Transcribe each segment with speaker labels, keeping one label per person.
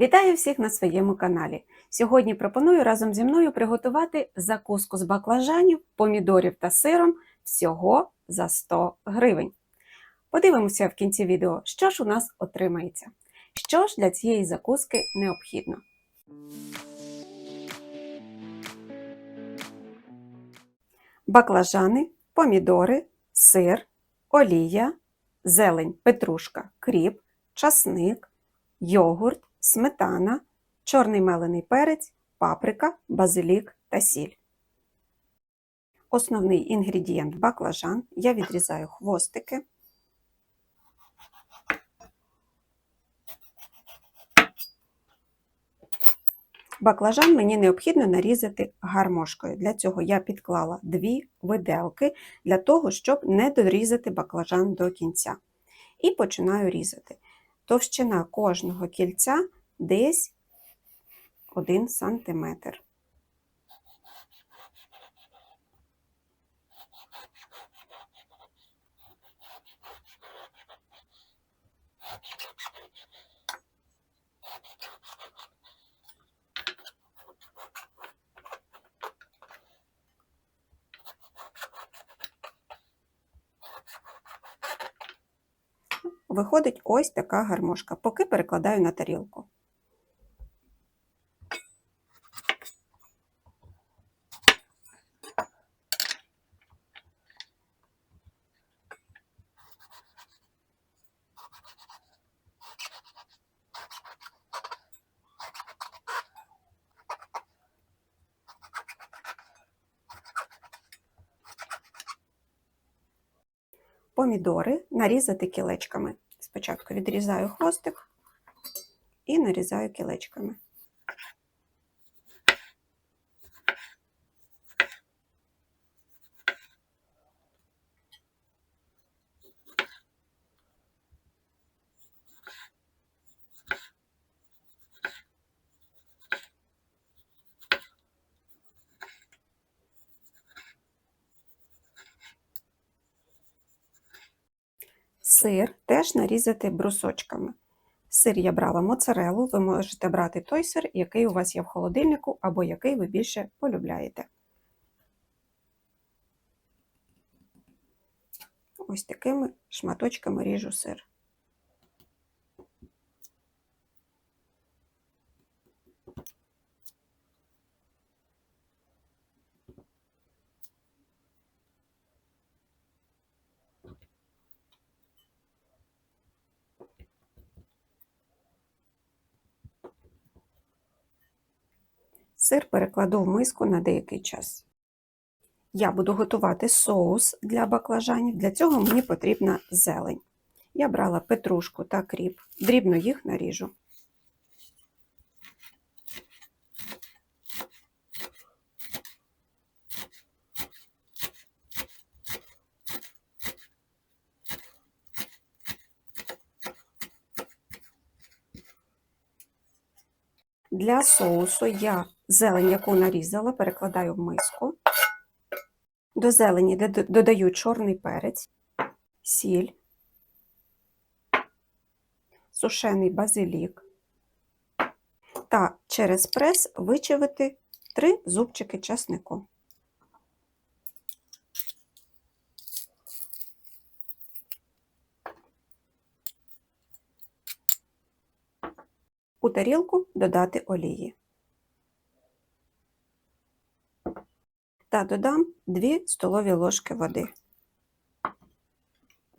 Speaker 1: Вітаю всіх на своєму каналі. Сьогодні пропоную разом зі мною приготувати закуску з баклажанів, помідорів та сиром всього за 100 гривень. Подивимося в кінці відео, що ж у нас отримається. Що ж для цієї закуски необхідно. Баклажани, помідори, сир, олія, зелень, петрушка, кріп, часник, йогурт, сметана, чорний мелений перець, паприка, базилік та сіль. Основний інгредієнт баклажан. Я відрізаю хвостики. Баклажан мені необхідно нарізати гармошкою. Для цього я підклала дві виделки для того, щоб не дорізати баклажан до кінця. І починаю різати. Товщина кожного кільця десь 1 см. Виходить ось така гармошка, поки перекладаю на тарілку. Помідори нарізати кілечками. Спочатку відрізаю хвостик і нарізаю кілечками. Сир теж нарізати брусочками. Сир я брала моцарелу, ви можете брати той сир, який у вас є в холодильнику, або який ви більше полюбляєте. Ось такими шматочками ріжу сир. Сир перекладу в миску на деякий час. Я буду готувати соус для баклажанів. Для цього мені потрібна зелень. Я брала петрушку та кріп, дрібно їх наріжу. Для соусу я зелень, яку нарізала, перекладаю в миску. До зелені додаю чорний перець, сіль, сушений базилік та через прес вичавити 3 зубчики часнику. У тарілку додати олії. Та додам 2 столові ложки води.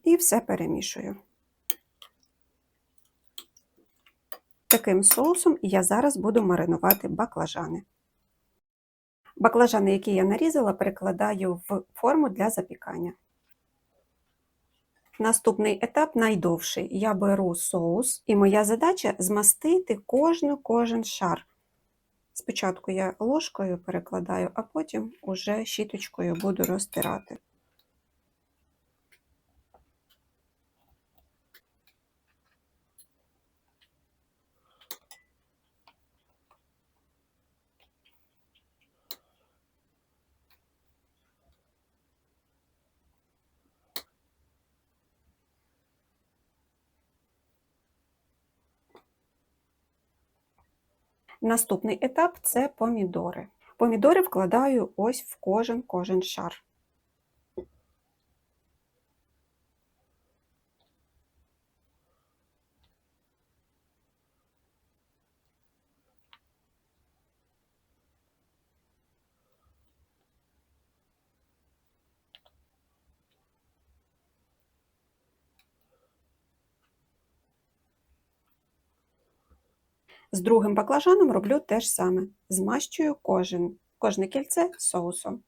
Speaker 1: І все перемішую. Таким соусом я зараз буду маринувати баклажани. Баклажани, які я нарізала, перекладаю в форму для запікання. Наступний етап найдовший. Я беру соус, і моя задача змастити кожну кожен шар. Спочатку я ложкою перекладаю, а потім уже щіточкою буду розтирати. Наступний етап це помідори. Помідори вкладаю ось в кожен кожен шар. З другим баклажаном роблю те ж саме. Змащую кожен, кожне кільце соусом.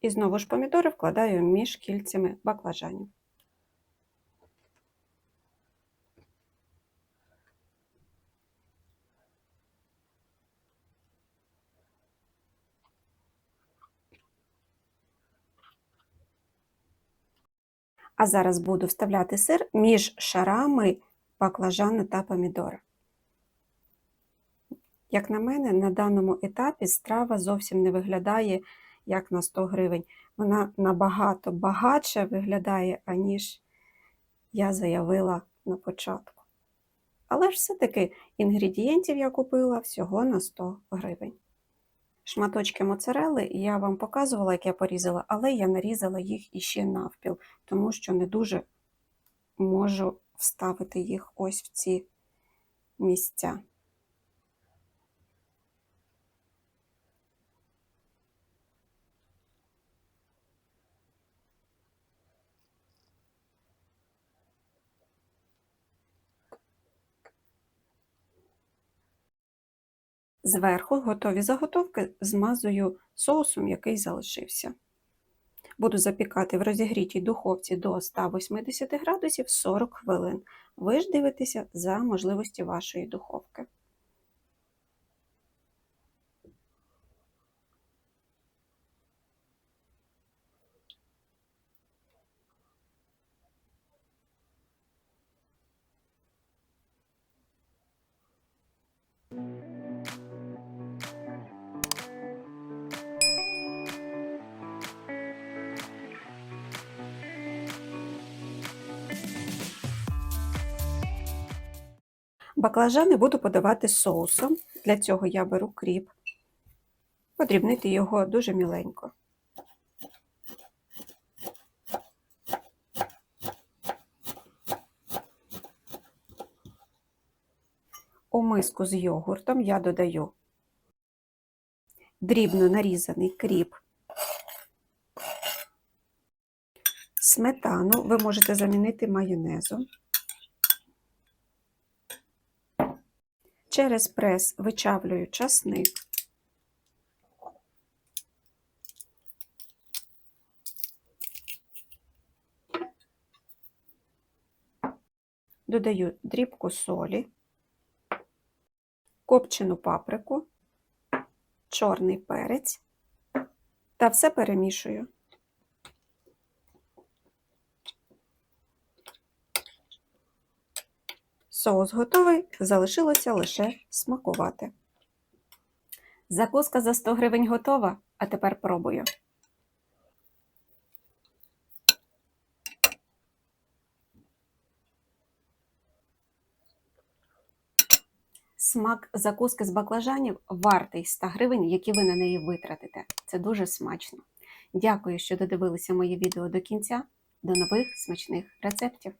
Speaker 1: І знову ж помідори вкладаю між кільцями баклажанів. А зараз буду вставляти сир між шарами баклажани та помідори. Як на мене, на даному етапі страва зовсім не виглядає як на 100 гривень. Вона набагато багатше виглядає, аніж я заявила на початку. Але ж все-таки інгредієнтів я купила всього на 100 гривень. Шматочки моцарели я вам показувала, як я порізала, але я нарізала їх іще навпіл, тому що не дуже можу вставити їх ось в ці місця. Зверху готові заготовки змазую соусом, який залишився. Буду запікати в розігрітій духовці до 180 градусів 40 хвилин. Ви ж дивитеся за можливості вашої духовки. Баклажани буду подавати соусом. Для цього я беру кріп, подрібнити його дуже міленько. У миску з йогуртом я додаю дрібно нарізаний кріп, сметану ви можете замінити майонезом. Через прес вичавлюю часник. Додаю дрібку солі, копчену паприку, чорний перець та все перемішую. Соус готовий, залишилося лише смакувати. Закуска за 100 гривень готова, а тепер пробую. Смак закуски з баклажанів вартий 100 гривень, які ви на неї витратите. Це дуже смачно. Дякую, що додивилися моє відео до кінця. До нових смачних рецептів!